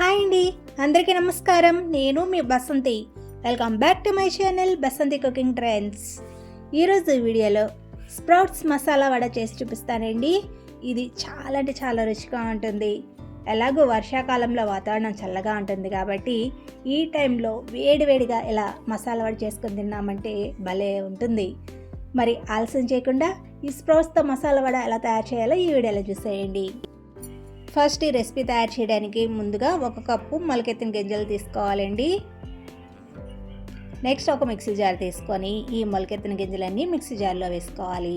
Hi అండి. అందరికీ నమస్కారం. నేను మీ Basanti. Welcome back to my channel Basanti cooking trends ఈరోజు వీడియోలో స్ప్రౌట్స్ మసాలా వడ చేసి చూపిస్తానండి. ఇది చాలా అంటే చాలా రుచిగా ఉంటుంది. ఎలాగో వర్షాకాలంలో వాతావరణం చల్లగా ఉంటుంది కాబట్టి ఈ టైంలో వేడివేడిగా ఇలా మసాలా వడ చేసుకొని తిన్నామంటే భలే ఉంటుంది. మరి ఆలస్యం చేయకుండా ఈ స్ప్రౌట్స్తో మసాలా వడ ఎలా తయారు చేయాలో ఈ వీడియోలో చూసేయండి. ఫస్ట్ ఈ రెసిపీ తయారు చేయడానికి ముందుగా ఒక కప్పు మొలకెత్తిన గింజలు తీసుకోవాలండి. నెక్స్ట్ ఒక మిక్సీ జార్ తీసుకొని ఈ మొలకెత్తిన గింజలన్నీ మిక్సీ జార్లో వేసుకోవాలి.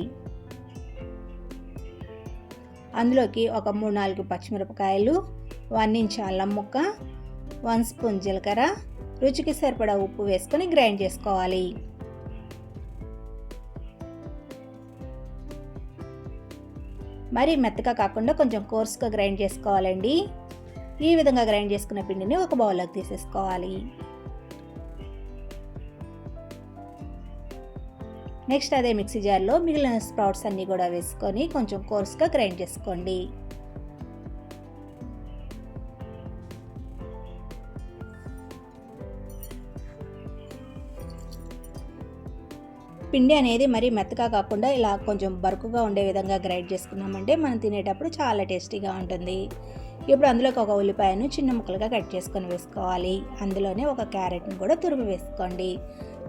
అందులోకి ఒక మూడు నాలుగు పచ్చిమిరపకాయలు వన్ ఇంచ్ అల్లం ముక్క వన్ స్పూన్ జీలకర్ర రుచికి సరిపడా ఉప్పు వేసుకొని గ్రైండ్ చేసుకోవాలి. మరీ మెత్తగా కాకుండా కొంచెం కోర్స్గా గ్రైండ్ చేసుకోవాలండి. ఈ విధంగా గ్రైండ్ చేసుకున్న పిండిని ఒక బౌల్లోకి తీసేసుకోవాలి. నెక్స్ట్ అదే మిక్సీ జార్లో మిగిలిన స్ప్రౌట్స్ అన్నీ కూడా వేసుకొని కొంచెం కోర్స్గా గ్రైండ్ చేసుకోండి. పిండి అనేది మరి మెత్తగా కాకుండా ఇలా కొంచెం బరుకుగా ఉండే విధంగా గ్రైండ్ చేసుకున్నామంటే మనం తినేటప్పుడు చాలా టేస్టీగా ఉంటుంది. ఇప్పుడు అందులోకి ఒక ఉల్లిపాయను చిన్న ముక్కలుగా కట్ చేసుకొని వేసుకోవాలి. అందులోనే ఒక క్యారెట్ని కూడా తురుము వేసుకోండి.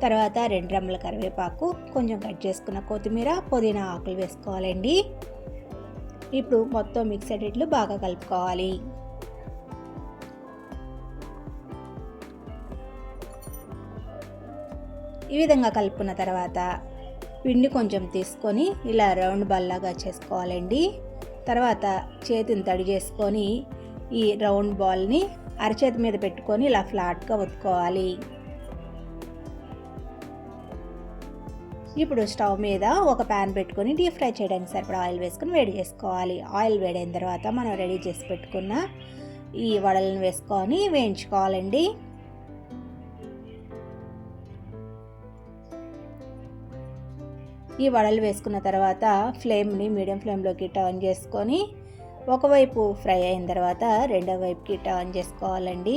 తర్వాత రెండు రెమ్మల కరివేపాకు కొంచెం కట్ చేసుకున్న కొత్తిమీర పుదీనా ఆకులు వేసుకోవాలండి. ఇప్పుడు మొత్తం మిక్స్ అయ్యేట్లు బాగా కలుపుకోవాలి. ఈ విధంగా కలుపుకున్న తర్వాత పిండి కొంచెం తీసుకొని ఇలా రౌండ్ బాల్లాగా చేసుకోవాలండి. తర్వాత చేతిని తడి చేసుకొని ఈ రౌండ్ బాల్ని అరచేతి మీద పెట్టుకొని ఇలా ఫ్లాట్గా ఒత్తుకోవాలి. ఇప్పుడు స్టవ్ మీద ఒక ప్యాన్ పెట్టుకొని డీప్ ఫ్రై చేయడానికి సరిపడా ఆయిల్ వేసుకొని వేడి చేసుకోవాలి. ఆయిల్ వేడైన తర్వాత మనం రెడీ చేసి పెట్టుకున్న ఈ వడలను వేసుకొని వేయించుకోవాలండి. ఈ వడలు వేసుకున్న తర్వాత ఫ్లేమ్ని మీడియం ఫ్లేమ్లోకి టర్న్ చేసుకొని ఒకవైపు ఫ్రై అయిన తర్వాత రెండో వైపుకి టర్న్ చేసుకోవాలండి.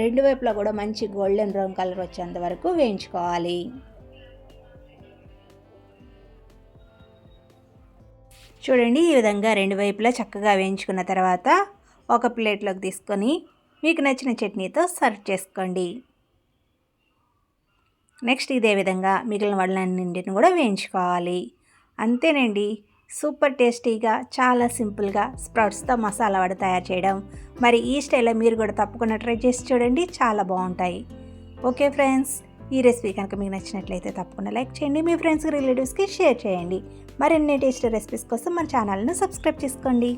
రెండు వైపులా కూడా మంచి గోల్డెన్ బ్రౌన్ కలర్ వచ్చేంత వరకు వేయించుకోవాలి. చూడండి ఈ విధంగా రెండు వైపులా చక్కగా వేయించుకున్న తర్వాత ఒక ప్లేట్లోకి తీసుకొని మీకు నచ్చిన చట్నీతో సర్వ్ చేసుకోండి. నెక్స్ట్ ఇదే విధంగా మిగిలిన వడలన్నింటిని కూడా వేయించుకోవాలి. అంతేనండి. సూపర్ టేస్టీగా చాలా సింపుల్గా స్ప్రౌట్స్తో మసాలా వడ తయారు చేయడం. మరి ఈ స్టైల్లో మీరు కూడా తప్పకుండా ట్రై చేసి చూడండి చాలా బాగుంటాయి. ఓకే ఫ్రెండ్స్ ఈ రెసిపీ కనుక మీకు నచ్చినట్లయితే తప్పకుండా లైక్ చేయండి మీ ఫ్రెండ్స్కి రిలేటివ్స్కి షేర్ చేయండి. మరిన్ని టేస్ట్ రెసిపీస్ కోసం మన ఛానల్ను సబ్స్క్రైబ్ చేసుకోండి.